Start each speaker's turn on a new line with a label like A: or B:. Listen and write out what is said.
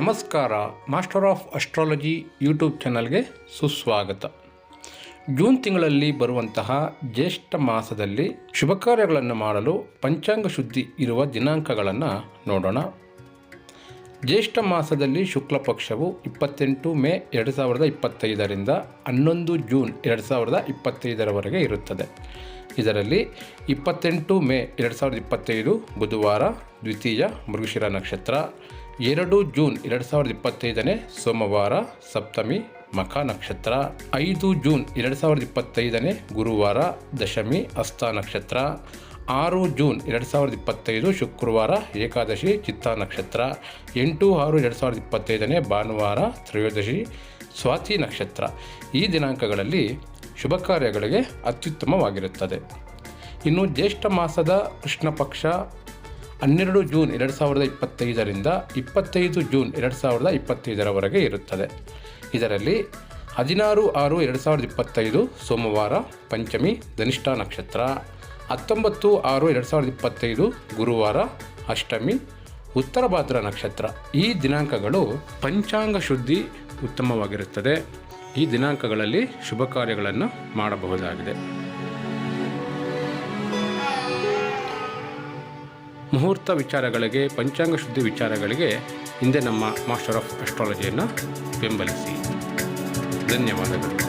A: ನಮಸ್ಕಾರ master of astrology YouTube ಚಾನಲ್ಗೆ ಸುಸ್ವಾಗತ. ಜೂನ್ ತಿಂಗಳಲ್ಲಿ ಬರುವಂತಹ ಜ್ಯೇಷ್ಠ ಮಾಸದಲ್ಲಿ ಶುಭ ಕಾರ್ಯಗಳನ್ನು ಮಾಡಲು ಪಂಚಾಂಗ ಶುದ್ಧಿ ಇರುವ ದಿನಾಂಕಗಳನ್ನು ನೋಡೋಣ. ಜ್ಯೇಷ್ಠ ಮಾಸದಲ್ಲಿ ಶುಕ್ಲ ಪಕ್ಷವು ಇಪ್ಪತ್ತೆಂಟು ಮೇ ಎರಡು ಸಾವಿರದ ಇಪ್ಪತ್ತೈದರಿಂದ ಹನ್ನೊಂದು ಜೂನ್ ಎರಡು ಸಾವಿರದ ಇಪ್ಪತ್ತೈದರವರೆಗೆ ಇರುತ್ತದೆ. ಇದರಲ್ಲಿ ಇಪ್ಪತ್ತೆಂಟು ಮೇ ಎರಡು ಸಾವಿರದ ಇಪ್ಪತ್ತೈದು ಬುಧವಾರ, ದ್ವಿತೀಯ ಮೃಗಶಿರ ನಕ್ಷತ್ರ ಎರಡು ಜೂನ್ ಎರಡು ಸಾವಿರದ ಇಪ್ಪತ್ತೈದನೇ ಸೋಮವಾರ ಸಪ್ತಮಿ ಮಖ ನಕ್ಷತ್ರ. ಐದು ಜೂನ್ ಎರಡು ಸಾವಿರದ ಇಪ್ಪತ್ತೈದನೇ ಗುರುವಾರ ದಶಮಿ ಹಸ್ತ ನಕ್ಷತ್ರ. ಆರು ಜೂನ್ ಎರಡು ಸಾವಿರದ ಇಪ್ಪತ್ತೈದು ಶುಕ್ರವಾರ ಏಕಾದಶಿ ಚಿತ್ತ ನಕ್ಷತ್ರ. ಎಂಟು ಆರು ಎರಡು ಸಾವಿರದ ಇಪ್ಪತ್ತೈದನೇ ಭಾನುವಾರ ತ್ರಯೋದಶಿ ಸ್ವಾತಿ ನಕ್ಷತ್ರ. ಈ ದಿನಾಂಕಗಳಲ್ಲಿ ಶುಭ ಕಾರ್ಯಗಳಿಗೆ ಅತ್ಯುತ್ತಮವಾಗಿರುತ್ತದೆ. ಇನ್ನು ಜ್ಯೇಷ್ಠ ಮಾಸದ ಕೃಷ್ಣ ಪಕ್ಷ ಹನ್ನೆರಡು ಜೂನ್ ಎರಡು ಸಾವಿರದ ಇಪ್ಪತ್ತೈದರಿಂದ ಇಪ್ಪತ್ತೈದು ಜೂನ್ ಎರಡು ಸಾವಿರದ ಇಪ್ಪತ್ತೈದರವರೆಗೆ ಇರುತ್ತದೆ. ಇದರಲ್ಲಿ ಹದಿನಾರು ಆರು ಎರಡು ಸಾವಿರದ ಇಪ್ಪತ್ತೈದು ಸೋಮವಾರ, ಪಂಚಮಿ, ಧನಿಷ್ಠ ನಕ್ಷತ್ರ, ಹತ್ತೊಂಬತ್ತು ಆರು ಎರಡು ಸಾವಿರದ ಇಪ್ಪತ್ತೈದು ಗುರುವಾರ, ಅಷ್ಟಮಿ, ಉತ್ತರ ಭಾದ್ರ ನಕ್ಷತ್ರ. ಈ ದಿನಾಂಕಗಳು ಪಂಚಾಂಗ ಶುದ್ಧಿ ಉತ್ತಮವಾಗಿರುತ್ತದೆ. ಈ ದಿನಾಂಕಗಳಲ್ಲಿ ಶುಭ ಕಾರ್ಯಗಳನ್ನು ಮಾಡಬಹುದಾಗಿದೆ. ಮುಹೂರ್ತ ವಿಚಾರಗಳಿಗೆ ಪಂಚಾಂಗ ಶುದ್ಧಿ ವಿಚಾರಗಳಿಗೆ ಹಿಂದೆ ನಮ್ಮ ಮಾಸ್ಟರ್ ಆಫ್ ಅಸ್ಟ್ರಾಲಜಿಯನ್ನು ಬೆಂಬಲಿಸಿ. ಧನ್ಯವಾದಗಳು.